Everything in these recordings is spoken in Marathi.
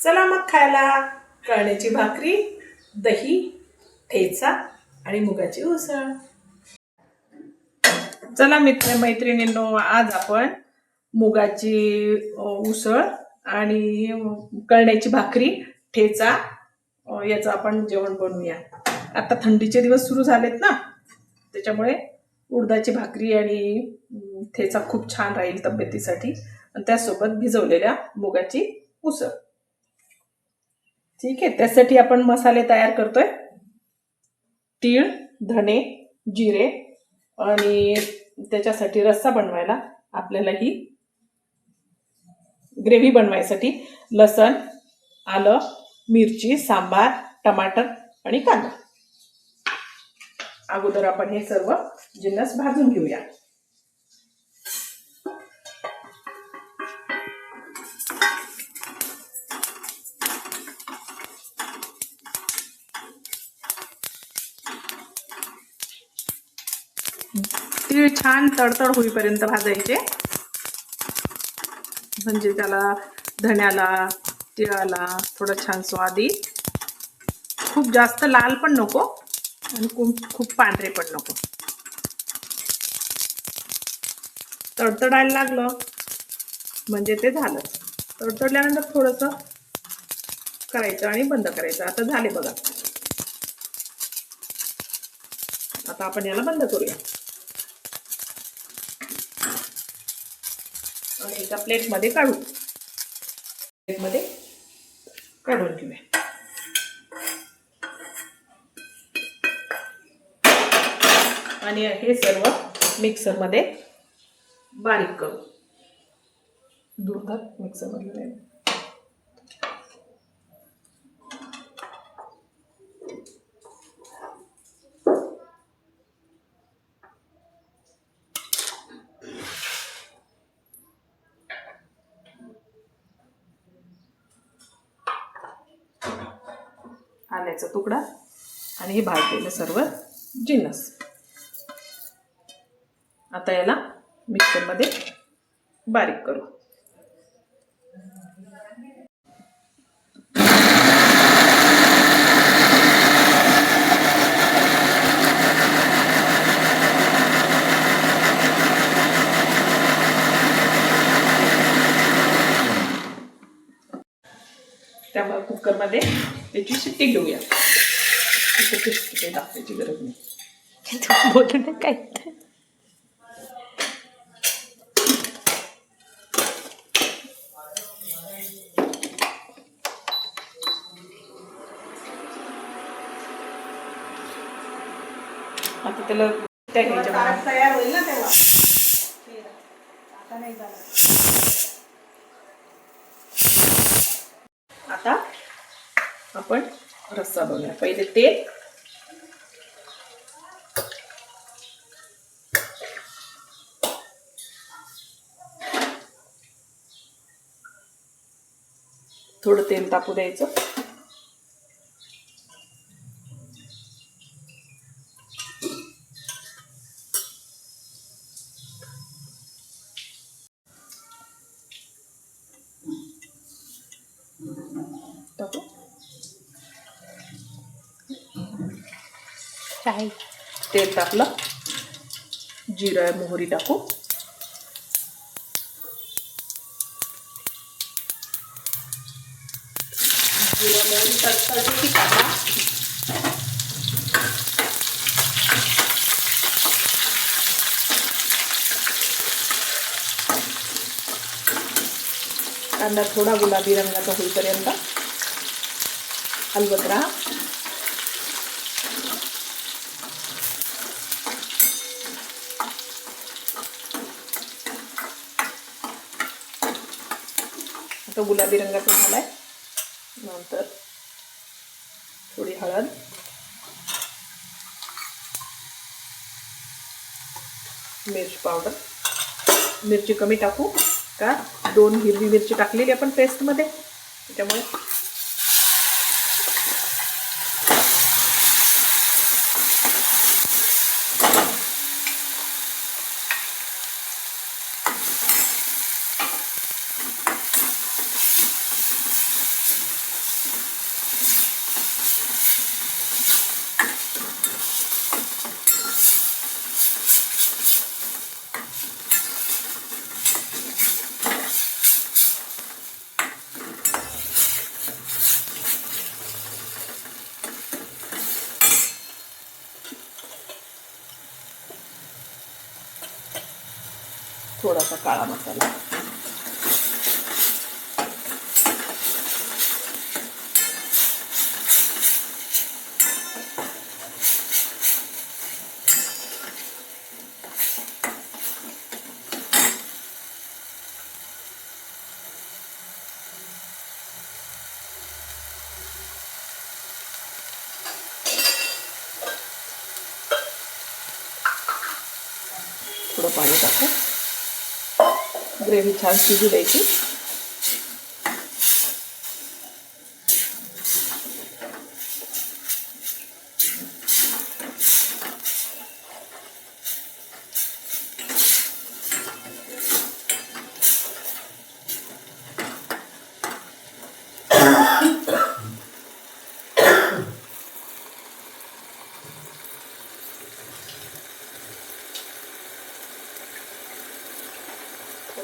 चला मग खायला. कळण्याची भाकरी दही ठेचा आणि मुगाची उसळ. चला मित्र मैत्रिणींनो आज आपण मुगाची उसळ आणि कळण्याची भाकरी ठेचा याचं आपण जेवण बनवूया. आता थंडीचे दिवस सुरू झालेत ना त्याच्यामुळे उडदाची भाकरी आणि ठेचा खूप छान राहील तब्येतीसाठी. आणि त्यासोबत भिजवलेल्या मुगाची उसळ. ठीक आहे त्यासाठी आपण मसाले तयार करतोय. तीळ धणे जिरे आणि त्याच्यासाठी रस्सा बनवायला आपल्याला ही ग्रेव्ही बनवायसाठी लसण आलं मिरची सांबार टमाटर आणि कांदा. अगोदर आपण हे सर्व जिन्नस भाजून घेऊया. तीळ छान तडतड होईपर्यंत भाजायचे. म्हणजे त्याला धण्याला तिळाला थोडं छान स्वाद येईल. खूप जास्त लाल पण नको आणि खूप खूप पांढरे पण नको. तडतडायला लागलं म्हणजे ते झालं तडतडल्यानंतर थोडंसं करायचं आणि बंद करायचं. आता झाले बघा. आता आपण याला बंद करूया आणि एका प्लेटमध्ये काढू. प्लेटमध्ये काढून घेऊया. आणि हे सर्व मिक्सरमध्ये बारीक करू. दुधात मिक्सरमध्ये नाही तुकडा आणि हे भाजलेलं सर्व जिन्नस. आता याला मिक्सरमध्ये बारीक करू. त्यामुळे कुकरमध्ये त्याची शिट्टी घेऊया त्याची शिट्टी टाकायची गरज नाही बोलू ना काय आता त्याला त्या घ्यायच्या तयार होईल ना तेव्हा आता आपण रस्सा बनवूया. पहिले तेल. थोडं तेल तापू द्यायचं. टाकलं. जिरं मोहरी टाकू. जिरं मोहरी तडतडली टाका कांदा थोडा गुलाबी रंगाचा होईपर्यंत हलवत राहा. गुलाबी रंगाचा आहे नंतर थोडी हळद. मिरची पावडर. मिरची कमी टाकू का? दोन हिरवी मिरची टाकलेली आपण पेस्टमध्ये त्याच्यामुळे थोडासा काळा मसाला थोडं पाणी टाकू ग्रेव्ही छान शिजू द्यायची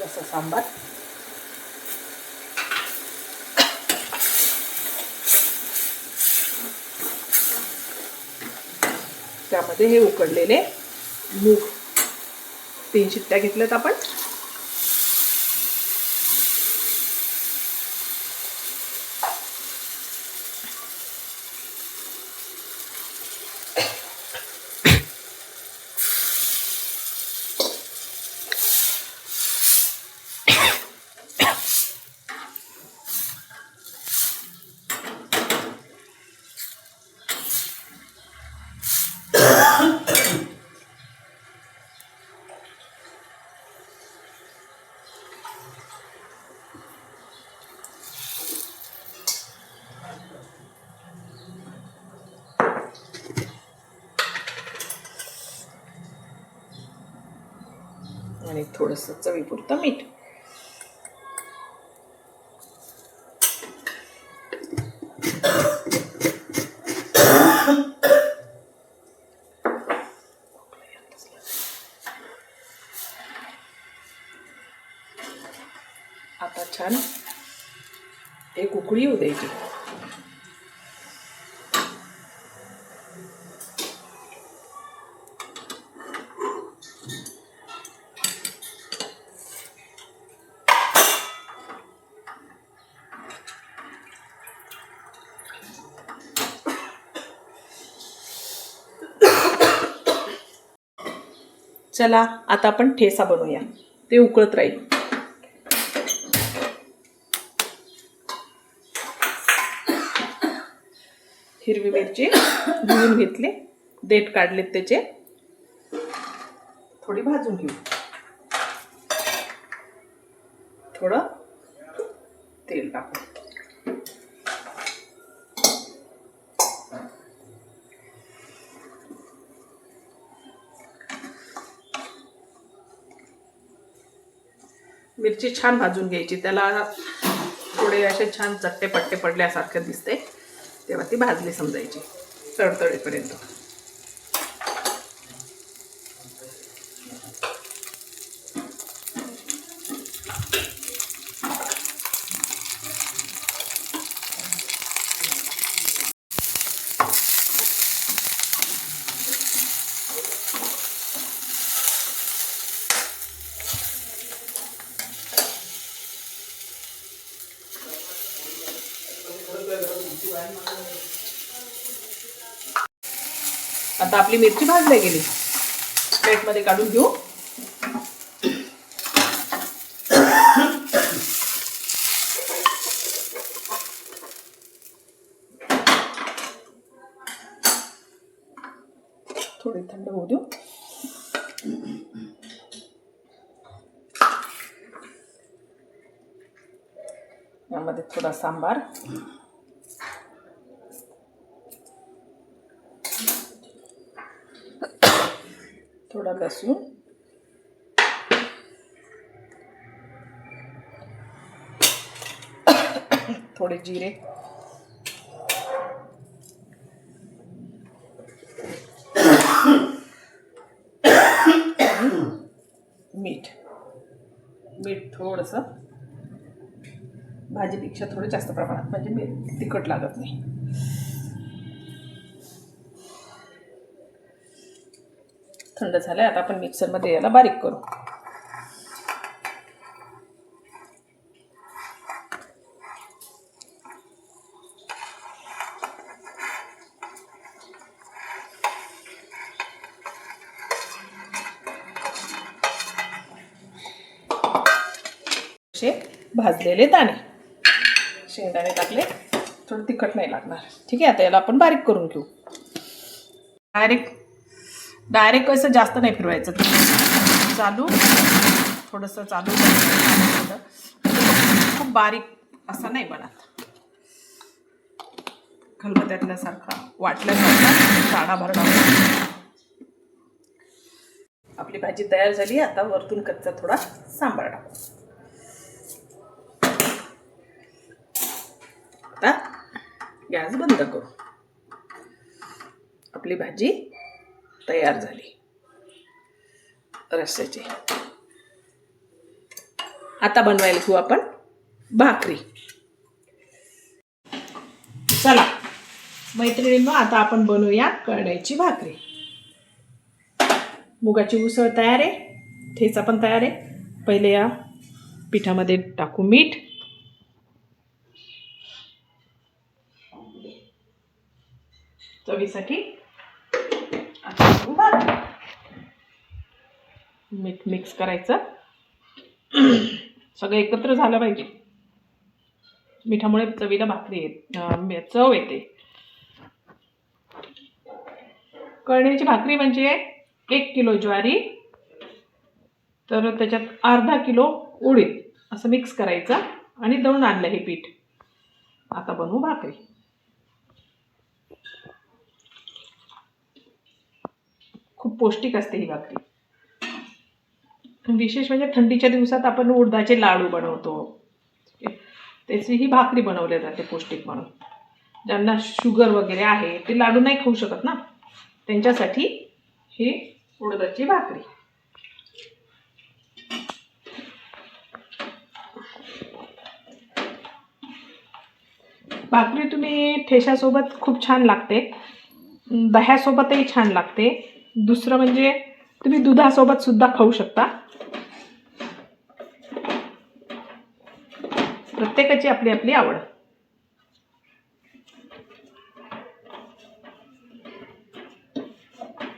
थोडासा सांबार. त्यामध्ये हे उकडलेले मूग. तीन शिट्ट्या घेतल्यात आपण. आणि थोडंसं चवीपुरतं मीठ. आता छान एक उकळी येऊ द्यायची. चला आता आपण ठेसा बनवूया. ते उकळत राहील. हिरवी मिरची धुवून घेतली. देठ काढलेत त्याचे. थोडी भाजून घेऊ. थोडं तेल टाकू मिरची छान भाजून घ्यायची. त्याला थोडे असे छान चट्टे पट्टे पडल्यासारखे दिसते. तेव्हा ती भाजली समजायची. तडतडेपर्यंत. आता आपली मिरची भाजल्या गेली. प्लेटमध्ये काढून घेऊ. थोडे थंड होऊ देऊ. यामध्ये थोडा सांबार. थोडा लसूण थोडे जिरे. मीठ. मीठ थोडंसं. भाजीपेक्षा थोडं जास्त प्रमाणात म्हणजे मीठ तिखट लागत नाही. थंड झालं आहे आता आपण मिक्सरमध्ये याला बारीक करू. भाजलेले दाणे. शेंगदाणे टाकले थोडं तिखट नाही लागणार. ठीक आहे आता याला आपण बारीक करून घेऊ. डायरेक्ट डायरेक्ट असं जास्त नाही फिरवायचं. चालू. थोडंसं चालू खूप बारीक असा नाही बनत. खलबत्यातल्यासारखा वाटल्यासारखा साडा भरडा आपली भाजी तयार झाली. आता वरतून कच्चा थोडा सांबार टाकू. आता गॅस बंद करू. आपली भाजी तयार झाली. रस्त्याची आता बनवायला घेऊ आपण भाकरी. चला. मैत्रिणींनो आता आपण बनवूया कळण्याची भाकरी. मुगाची उसळ तयार आहे. ठेचा पण तयार आहे. पहिले या पिठामध्ये टाकू मीठ. चवीसाठी आता मीठ मिक्स करायचं. सगळं एकत्र झालं पाहिजे. मिठामुळे चवीला भाकरी येत चव येते. कळण्याची भाकरी म्हणजे एक किलो ज्वारी तर त्याच्यात अर्धा किलो उडीद असं मिक्स करायचं आणि दळून आणलं हे पीठ. आता बनवू भाकरी. खूप पौष्टिक असते ही भाकरी. विशेष म्हणजे थंडीच्या दिवसात आपण उडदाचे लाडू बनवतो. त्याची ही भाकरी बनवली जाते पौष्टिक म्हणून. ज्यांना शुगर वगैरे आहे ते लाडू नाही खाऊ शकत ना. त्यांच्यासाठी ही उडदाची भाकरी. भाकरी तुम्ही ठेशासोबत खूप छान लागते. दह्यासोबतही छान लागते. दुसरं म्हणजे तुम्ही दुधासोबत सुद्धा खाऊ शकता. प्रत्येकाची आपली आपली आवड.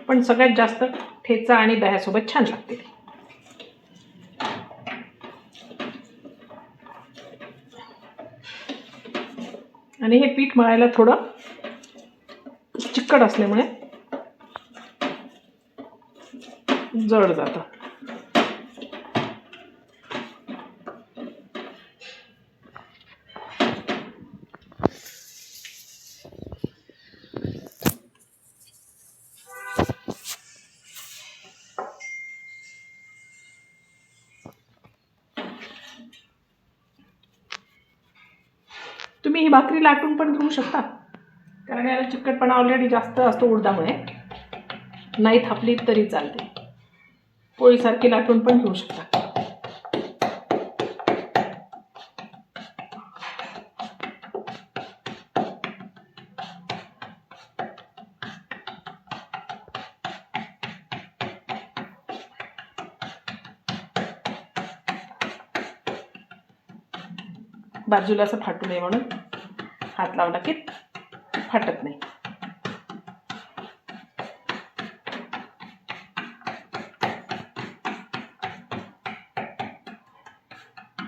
पण सगळ्यात जास्त ठेचा आणि दह्यासोबत छान लागते. आणि हे पीठ मळायला थोडं चिकट असल्यामुळे जड जातं. तुम्ही ही भाकरी लाटून पण घेऊ शकता. कारण याला चिकटपणा ऑलरेडी जास्त असतो उडदामुळे. नाही थापली तरी चालते. पोळीसारखी लाटून पण घेऊ शकता. बाजूला असं फाटू नये म्हणून. हात लावला की फाटत नाही.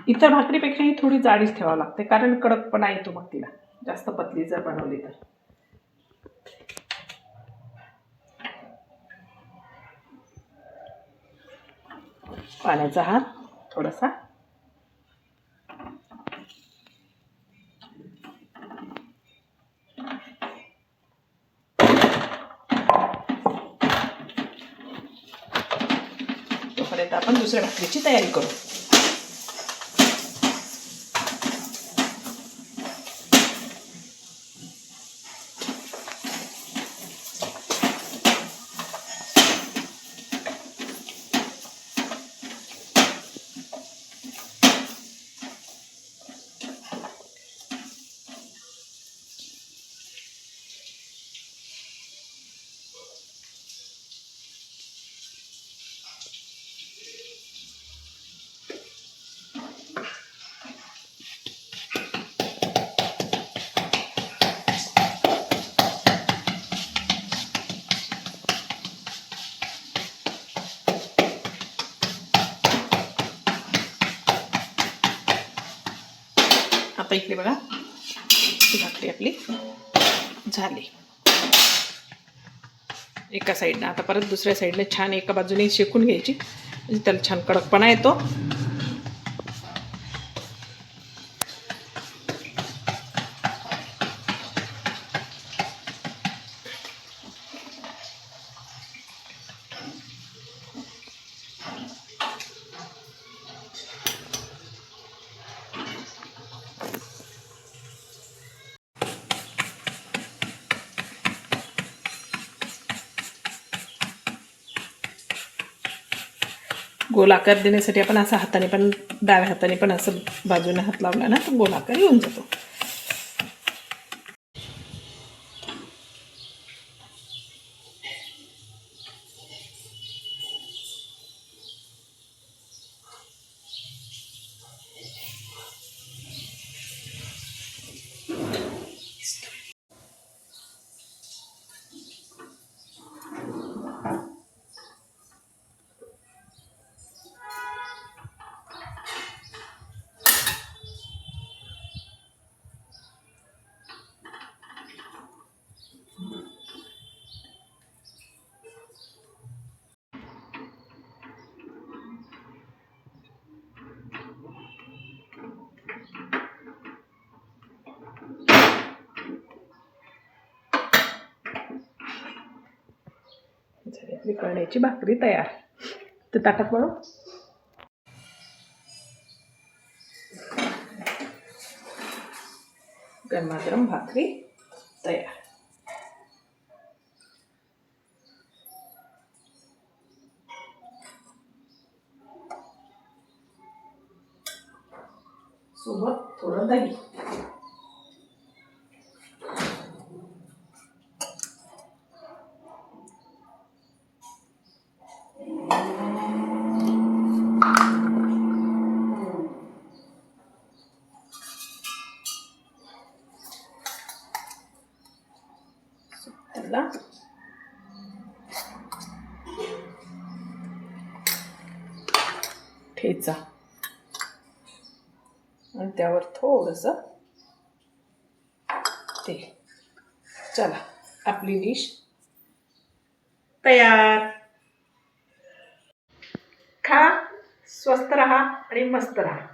इतर भाकरीपेक्षाही थोडी जाडीच ठेवावं लागते कारण कडकपणा येतो मग तिला जास्त पतली जर बनवली तर. पाण्याचा हात थोडासा. तोपर्यंत आपण दुसऱ्या भाकरीची तयारी करू. इकडे बघा. ही भाकरी आपली झाली. एका साईडनं आता परत दुसऱ्या साईडला छान एका बाजूने शेकून घ्यायची. म्हणजे त्याला छान कडकपणा येतो. गोल आकार देण्यासाठी आपण असं हाताने पण डाव्या हाताने पण असं बाजूने हात लावला ना तर गोल आकार येऊन जातो. आपली कळण्याची भाकरी तयार. तर ताटात म्हणून गरमागरम भाकरी तयार. सोबत थोडं दही. त्याला ठेचा. आणि त्यावर थोडस तेल चला आपली डिश तयार. खा स्वस्त राहा आणि मस्त राहा.